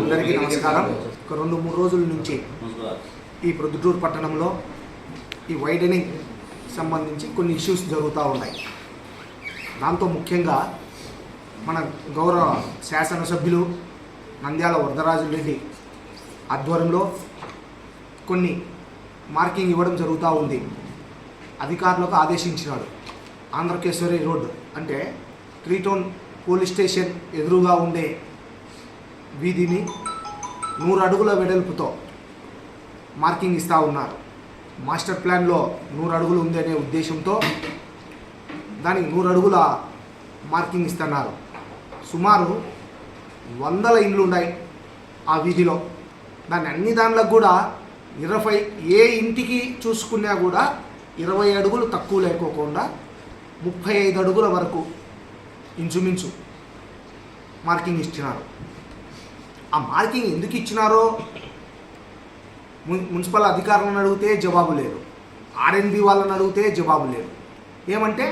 అందరికీ నమస్కారం. ఒక రెండు మూడు రోజుల నుంచి ఈ ప్రొద్దుటూరు పట్టణంలో ఈ వైడనింగ్ సంబంధించి కొన్ని ఇష్యూస్ జరుగుతూ ఉన్నాయి. దాంతో ముఖ్యంగా మన గౌరవ శాసనసభ్యులు నంద్యాల వరదరాజు రెడ్డి ఆధ్వర్యంలో కొన్ని మార్కింగ్ ఇవ్వడం జరుగుతూ ఉంది. అధికారులకు ఆదేశించినాడు. ఆంధ్రకేశ్వరి రోడ్ అంటే త్రీ టౌన్ పోలీస్ స్టేషన్ ఎదురుగా ఉండే వీధిని నూరు అడుగుల వెడల్పుతో మార్కింగ్ ఇస్తూ ఉన్నారు. మాస్టర్ ప్లాన్లో నూరు అడుగులు ఉందనే ఉద్దేశంతో దానికి నూరు అడుగుల మార్కింగ్ ఇస్తున్నారు. సుమారు వందల ఇండ్లు ఉన్నాయి ఆ వీధిలో. దాని అన్ని దానిలకు కూడా ఇరవై ఏ ఇంటికి చూసుకున్నా కూడా ఇరవై అడుగులు తక్కువ లేకోకుండా ముప్పై ఐదు అడుగుల వరకు ఇంచుమించు మార్కింగ్ ఇచ్చినారు ఆ మార్కింగ్ ఎందుకు ఇచ్చినారో మున్సిపల్ అధికారులను అడిగితే జవాబు లేదు. ఆర్ఎన్బి వాళ్ళని అడిగితే జవాబు లేదు. ఏమంటే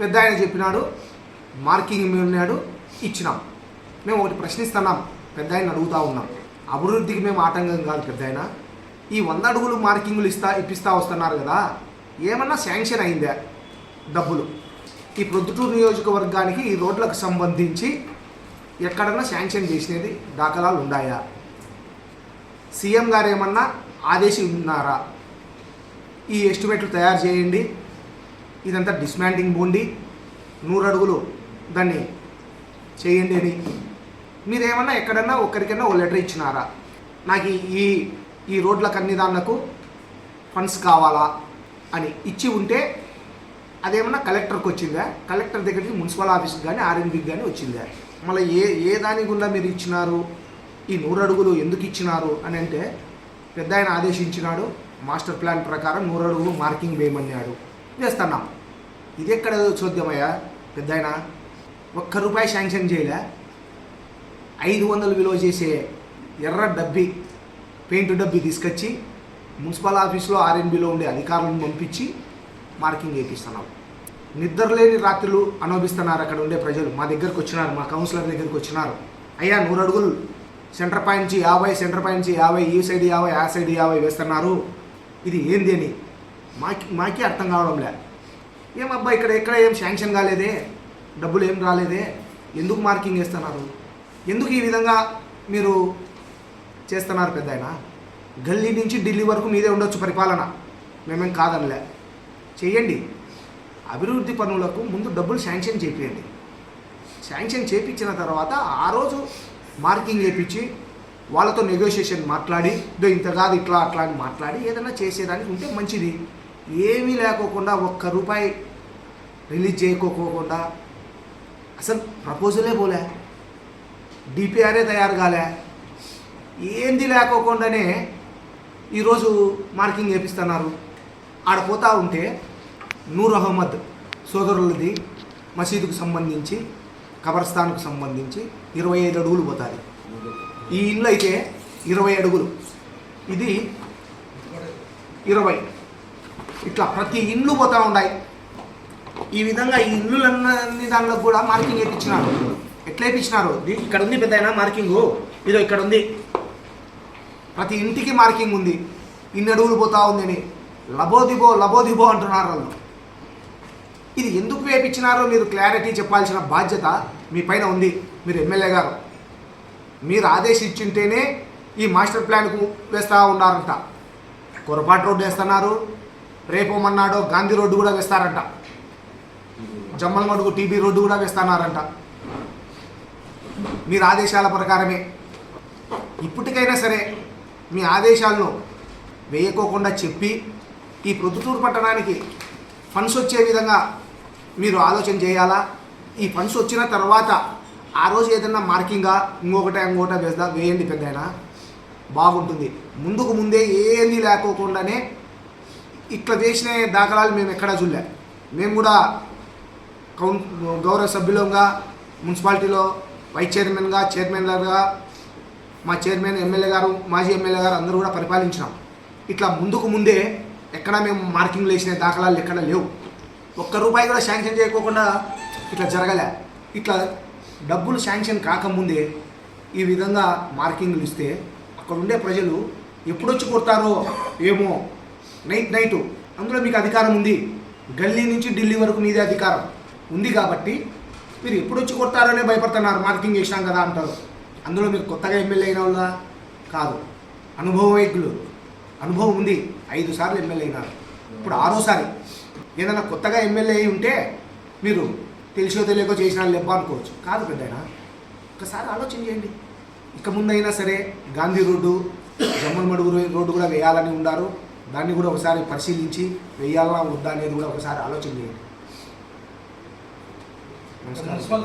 పెద్ద ఆయన చెప్పినాడు మార్కింగ్ ఉన్నాడు ఇచ్చినాం. మేము ఒకటి ప్రశ్నిస్తున్నాం పెద్ద ఆయన అడుగుతూ ఉన్నాం. అభివృద్ధికి మేము ఆటంకం కాదు పెద్ద ఆయన. ఈ వంద అడుగులు మార్కింగ్లు ఇస్తా ఇప్పిస్తా వస్తున్నారు కదా ఏమన్నా శాంక్షన్ అయిందా డబ్బులు? ఈ ప్రొద్దుటూరు నియోజకవర్గానికి ఈ రోడ్లకు సంబంధించి ఎక్కడన్నా శాంక్షన్ చేసినది దాఖలాలు ఉన్నాయా సీఎం గారు ఏమన్నా ఆదేశిస్తున్నారా ఈ ఎస్టిమేట్లు తయారు చేయండి. ఇదంతా డిస్మాంటింగ్ బోండి. నూరు అడుగులు దాన్ని చేయండి అని. మీరేమన్నా ఎక్కడన్నా ఒక్కరికైనా ఓ లెటర్ ఇచ్చినారా? నాకు ఈ- ఈ రోడ్ల కన్నిదాన్నకు ఫండ్స్ కావాలా అని ఇచ్చి ఉంటే అదేమన్నా కలెక్టర్కి వచ్చిందా కలెక్టర్ దగ్గరికి మున్సిపల్ ఆఫీస్కి కానీ ఆర్ఎన్బికి కానీ వచ్చిందా? మళ్ళీ ఏ ఏ దాని గుండా మీరు ఇచ్చినారు? ఈ నూరు అడుగులు ఎందుకు ఇచ్చినారు? అని అంటే పెద్ద ఆయన ఆదేశించినాడు మాస్టర్ ప్లాన్ ప్రకారం నూరు అడుగులు మార్కింగ్ వేయమన్నాడు. వేస్తున్నాం ఇది ఎక్కడ చూద్దామయ్యా పెద్ద ఆయన ఒక్క రూపాయి శాంక్షన్ చేయలే. ఐదు వందలు విలువ చేసే ఎర్ర డబ్బి పెయింట్ డబ్బి తీసుకొచ్చి మున్సిపల్ ఆఫీస్లో ఆర్ఎన్బిలో ఉండే అధికారులను పంపించి మార్కింగ్ వేపిస్తున్నాం. నిద్రలేని రాత్రులు అనుభవిస్తున్నారు అక్కడ ఉండే ప్రజలు. మా దగ్గరకు వచ్చినారు మా కౌన్సిలర్ దగ్గరికి వచ్చినారు. అయ్యా నూరు అడుగులు సెంటర్ పాయింట్ నుంచి యాభై సెంటర్ పాయింట్ నుంచి యాభై ఈ సైడ్ యాభై ఆ సైడ్ యాభై వేస్తున్నారు. ఇది ఏంది అని మాకి మాకే అర్థం కావడం లే ఏమబ్బా ఇక్కడ ఎక్కడ ఏం శాంక్షన్ కాలేదే? డబ్బులు ఏం రాలేదే? ఎందుకు మార్కింగ్ వేస్తున్నారు? ఎందుకు ఈ విధంగా మీరు చేస్తున్నారు పెద్ద ఆయన? గల్లీ నుంచి ఢిల్లీ వరకు మీదే ఉండొచ్చు పరిపాలన. మేమేం కాదనిలే. చేయండి అభివృద్ధి పనులకు ముందు డబ్బులు శాంక్షన్ చేపియండి. శాంక్షన్ చేపించిన తర్వాత ఆ రోజు మార్కింగ్ చేపించి వాళ్ళతో నెగోషియేషన్ మాట్లాడి ఇదో ఇంత కాదు ఇట్లా అట్లా అని మాట్లాడి ఏదైనా చేసేదానికి ఉంటే మంచిది. ఏమీ లేకోకుండా ఒక్క రూపాయి రిలీజ్ చేయకోకుండా అసలు ప్రపోజలే పోలే. డిపిఆర్ఏ తయారు కాలే. ఏంది లేకోకుండానే ఈరోజు మార్కింగ్ చేపిస్తున్నారు. ఆడ పోతూ ఉంటే నూర్ అహ్మద్ సోదరులది మసీదుకు సంబంధించి కబర్స్థాన్కు సంబంధించి ఇరవై ఐదు అడుగులు పోతాయి ఈ ఇల్లు అయితే ఇరవై అడుగులు. ఇది ఇరవై. ఇట్లా ప్రతి ఇండ్లు పోతా ఉన్నాయి ఈ విధంగా ఈ ఇండ్లన్నీ దానిలో కూడా మార్కింగ్ వేయించినారు ఎట్లా వేయించినారు ఇక్కడ ఉంది పెద్ద మార్కింగు. ఇదో ఇక్కడ ఉంది ప్రతి ఇంటికి మార్కింగ్ ఉంది. ఇన్ని అడుగులు పోతా ఉందని లబోదిబో లబోదిబో అంటున్నారు వాళ్ళు. ఇది ఎందుకు వేపించినారో మీరు క్లారిటీ చెప్పాల్సిన బాధ్యత మీ పైన ఉంది మీరు ఎమ్మెల్యే గారు. మీరు ఆదేశించుంటేనే ఈ మాస్టర్ ప్లాన్కు వేస్తూ ఉన్నారంట. కొరపాటు రోడ్డు వేస్తున్నారు రేపోమన్నాడో గాంధీ రోడ్డు కూడా వేస్తారంట. జమ్మలమడుగు టీబీ రోడ్డు కూడా వేస్తున్నారంట. మీరు ఆదేశాల ప్రకారమే. ఇప్పటికైనా సరే మీ ఆదేశాలను వేయకోకుండా చెప్పి ఈ ప్రొద్దుటూరు పట్టణానికి ఫండ్స్ వచ్చే విధంగా మీరు ఆలోచన చేయాలా? ఈ ఫండ్స్ వచ్చిన తర్వాత ఆ రోజు ఏదైనా మార్కింగా ఇంకొకట ఇంకొకట వేస్తా వేయండి పెద్ద బాగుంటుంది. ముందుకు ముందే ఏమీ లేకోకుండానే ఇట్లా వేసిన దాఖలాలు మేము ఎక్కడా చూడలే. మేము కూడా కౌన్ గౌరవ సభ్యులంగా మున్సిపాలిటీలో వైస్ చైర్మన్గా చైర్మన్గా మా చైర్మన్ ఎమ్మెల్యే గారు మాజీ ఎమ్మెల్యే గారు అందరూ కూడా పరిపాలించినాం. ఇట్లా ముందుకు ముందే ఎక్కడ మేము మార్కింగ్లు వేసిన దాఖలాలు ఎక్కడ లేవు. ఒక్క రూపాయి కూడా శాంక్షన్ చేయకోకుండా ఇట్లా జరగలే. ఇట్లా డబ్బులు శాంక్షన్ కాకముందే ఈ విధంగా మార్కింగ్లు ఇస్తే అక్కడ ఉండే ప్రజలు ఎప్పుడొచ్చి కొడతారో ఏమో నైట్ నైటు. అందులో మీకు అధికారం ఉంది. గల్లీ నుంచి ఢిల్లీ వరకు మీదే అధికారం ఉంది కాబట్టి మీరు ఎప్పుడొచ్చి కొడతారనే భయపడుతున్నారు. మార్కింగ్ చేసినాం కదా అంటారు. అందులో మీరు కొత్తగా ఎమ్మెల్యే అయిన వాళ్ళ కాదు. అనుభవజ్ఞులు. అనుభవం ఉంది. ఐదు సార్లు ఎమ్మెల్యే అయినారు. ఇప్పుడు ఆరోసారి ఏదైనా కొత్తగా ఎమ్మెల్యే అయి ఉంటే మీరు తెలిసో తెలియకో చేసిన లెబ్బ అనుకోవచ్చు. కాదు పెద్దయినా ఒకసారి ఆలోచన చేయండి. ఇక ముందైనా సరే గాంధీ రోడ్డు జమ్మన్మడుగు రోడ్డు కూడా వేయాలని ఉన్నారు దాన్ని కూడా ఒకసారి పరిశీలించి వేయాలా వద్దా అనేది కూడా ఒకసారి ఆలోచన చేయండి. నమస్కారం